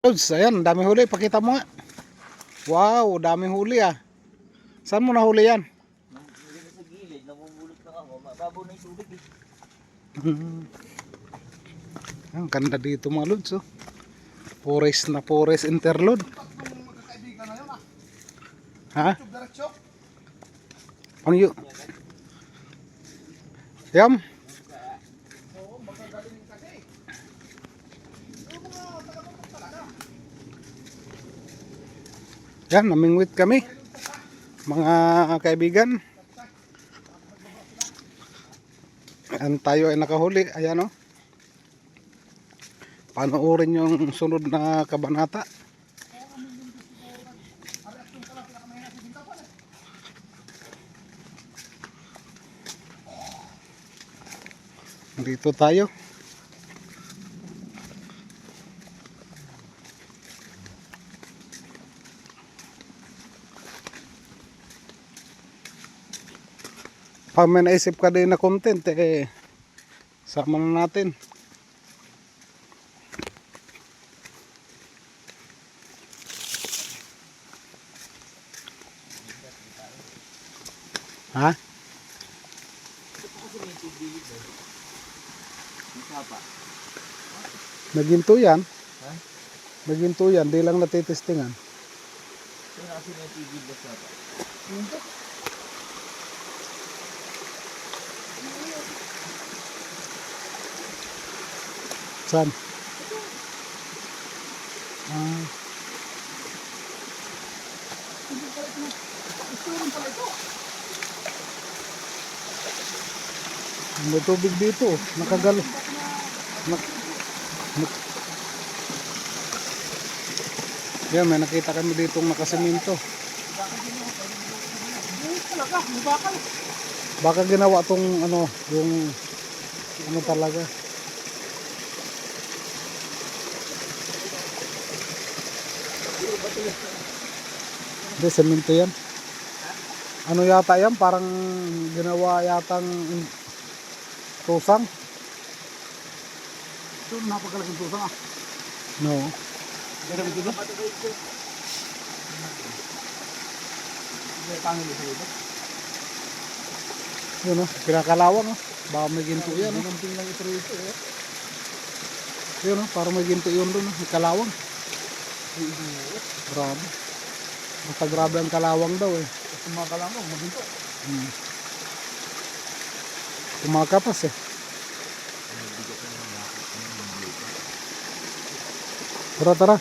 Lods, ayan, dami huli. Pakita mo nga. Wow, dami huli ah. Saan mo nahuli yan? Sa gilid, namumulot na ako. Mababaw na yung tubig eh. Ang ganda dito mga lods oh. Forest na forest interlude. Ha? Ang yu. Yam. Yan, namingwit kami. Mga kaibigan. Ayan tayo ay nakahuli. Ayan o. Panoorin yung sunod na kabanata. Dito tayo. Pag may naisip ka din na content, eh, sama na natin. Ha? Naginto yan. Ha? Naginto yan. Di lang natitestingan. Kasi yung tigil ba sapa? Saan? Ah. May tubig dito. Nakagal. Nak nak Yan, may nakita kami dito nakasiminto. Baka ginawa tong ano, yung ano talaga. Hindi, semento yan. Ano yata yan? Parang ginawa yatang tusang. Ito, napakalaking tusang ah. No. Pero ito pangil ito dito. Yun o, pinakalawang o. Baka may ginto yan o. Ginunting lang ito rito eh. Yun o, parang may ginto yun doon. May kalawang. Grabe. Basta grabe ang kalawang daw eh. Kasi mga kalamang, maginto. Hmm. Kumakapas eh. Tara, tara.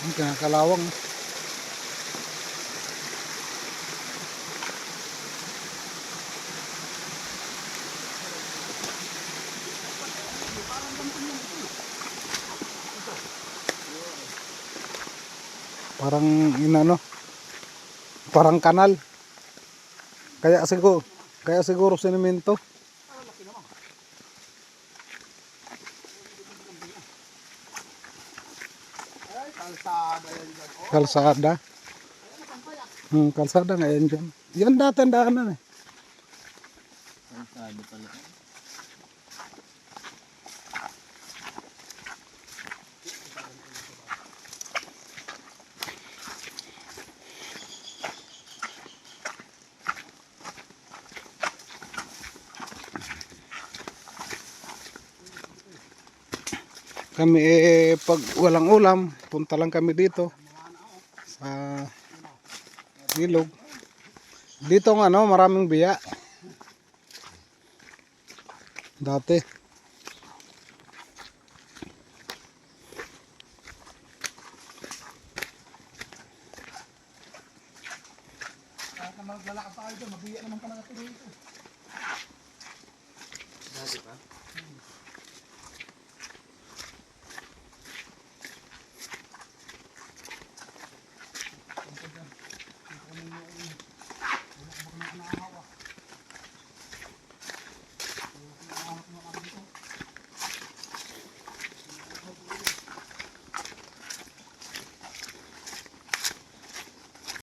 Ang kinakalawang. oh. Parang inano. Parang kanal. Kaya siguro, kaya siguro sinemento. Ay, kalsada Kalsada. Hmm, kalsada nga yan dyan. Yan dati ang daanan eh. Sabi pala. Kami eh, pag walang ulam, punta lang kami dito. Sa ilog. Dito nga ano, maraming biya. Dati. na maglalakad tayo dyan, mabiya naman pala natin dito. Dati pa?